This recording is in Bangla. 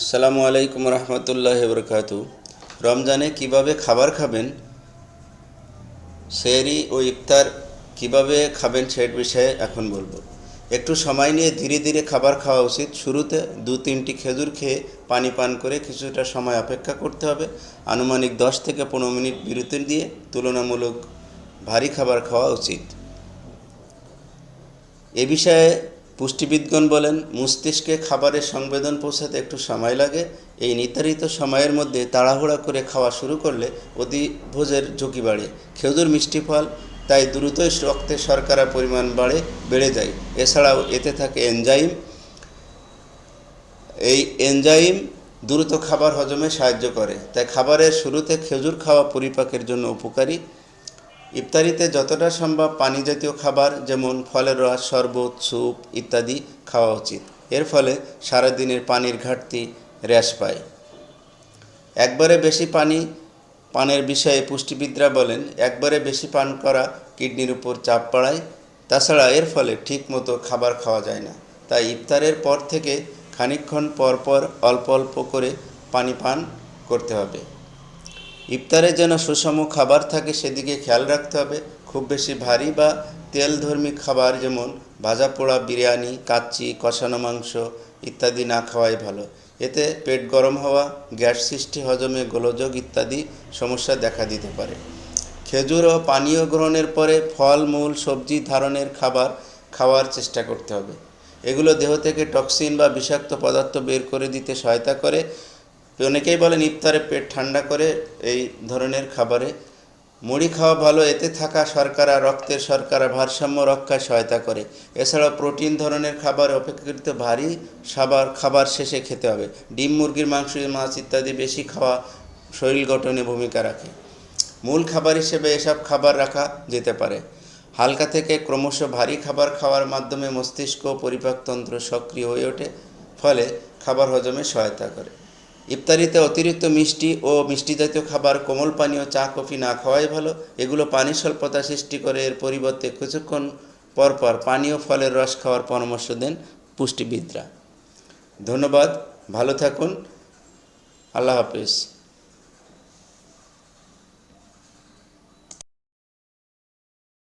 আসসালামু আলাইকুম রহমতুল্লাহ বরকাতু। রমজানে কীভাবে খাবার খাবেন? সেহরি ও ইফতার কীভাবে খাবেন সে বিষয়ে এখন বলব। একটু সময় নিয়ে ধীরে ধীরে খাবার খাওয়া উচিত। শুরুতে দু তিনটি খেজুর খেয়ে পানি পান করে কিছুটা সময় অপেক্ষা করতে হবে। আনুমানিক দশ থেকে পনেরো মিনিট বিরতি দিয়ে তুলনামূলক ভারী খাবার খাওয়া উচিত। এ বিষয়ে পুষ্টিবিদগণ বলেন, মস্তিষ্কে খাবারের সংবেদন পৌঁছাতে একটু সময় লাগে। এই নির্ধারিত সময়ের মধ্যে তাড়াহুড়া করে খাওয়া শুরু করলে অধিভোজের ঝুঁকি বাড়ে। খেজুর, মিষ্টি ফল, তাই দ্রুতই রক্তে শর্করার পরিমাণ বাড়ে, বেড়ে যায়। এছাড়াও এতে থাকে এনজাইম। এই এনজাইম দ্রুত খাবার হজমে সাহায্য করে। তাই খাবারের শুরুতে খেজুর খাওয়া পরিপাকের জন্য উপকারী। ইফতারিতে যতটা সম্ভব পানি জাতীয় খাবার, যেমন ফলের রস, শরবত, স্যুপ ইত্যাদি খাওয়া উচিত। এর ফলে সারাদিনের পানির ঘাটতি হ্রাস পায়। একবারে বেশি পানি পানের বিষয়ে পুষ্টিবিদরা বলেন, একবারে বেশি পান করা কিডনির উপর চাপ বাড়ায়, তাছাড়া এর ফলে ঠিকমতো খাবার খাওয়া যায় না। তাই ইফতারের পর থেকে খানিকক্ষণ পর পর অল্প অল্প করে পানি পান করতে হবে। ইফতারে যেন সুষম খাবার থাকে সেদিকে খেয়াল রাখতে হবে। খুব বেশি ভারী বা তেলধর্মী খাবার যেমন ভাজা পোড়া, বিরিয়ানি, কাচ্চি, কষানো মাংস ইত্যাদি না খাওয়াই ভালো। এতে পেট গরম হওয়া, গ্যাস সৃষ্টি, হজমে গোলযোগ ইত্যাদি সমস্যা দেখা দিতে পারে। খেজুর ও পানীয় গ্রহণের পরে ফল, মূল, সবজি ধারণের খাবার খাওয়ার চেষ্টা করতে হবে। এগুলো দেহ থেকে টক্সিন বা বিষাক্ত পদার্থ বের করে দিতে সহায়তা করে। অনেকেই বলেন ইফতারে পেট ঠান্ডা করে এই ধরনের খাবারে। মুড়ি খাওয়া ভালো, এতে থাকা শর্করা রক্তের শর্করা ভারসাম্য রক্ষায় সহায়তা করে। এছাড়াও প্রোটিন ধরনের খাবার অপেক্ষাকৃত ভারী সাবার খাবার শেষে খেতে হবে। ডিম, মুরগির মাংস, মাছ ইত্যাদি বেশি খাওয়া শরীর গঠনে ভূমিকা রাখে। মূল খাবার হিসেবে এসব খাবার রাখা যেতে পারে। হালকা থেকে ক্রমশ ভারী খাবার খাওয়ার মাধ্যমে মস্তিষ্ক পরিপাকতন্ত্র সক্রিয় হয়ে ওঠে, ফলে খাবার হজমে সহায়তা করে। ইফতারিতে অতিরিক্ত মিষ্টি ও মিষ্টি জাতীয় খাবার, কোমল পানীয় চা, কফি না খাওয়াই ভালো। এগুলো পানি স্বল্পতা সৃষ্টি করে, এর পরিবর্তে কিছুক্ষণ পরপর পানীয় ফলের রস খাওয়ার পরামর্শ দেন পুষ্টিবিদরা। ধন্যবাদ, ভালো থাকুন। আল্লাহ হাফিজ।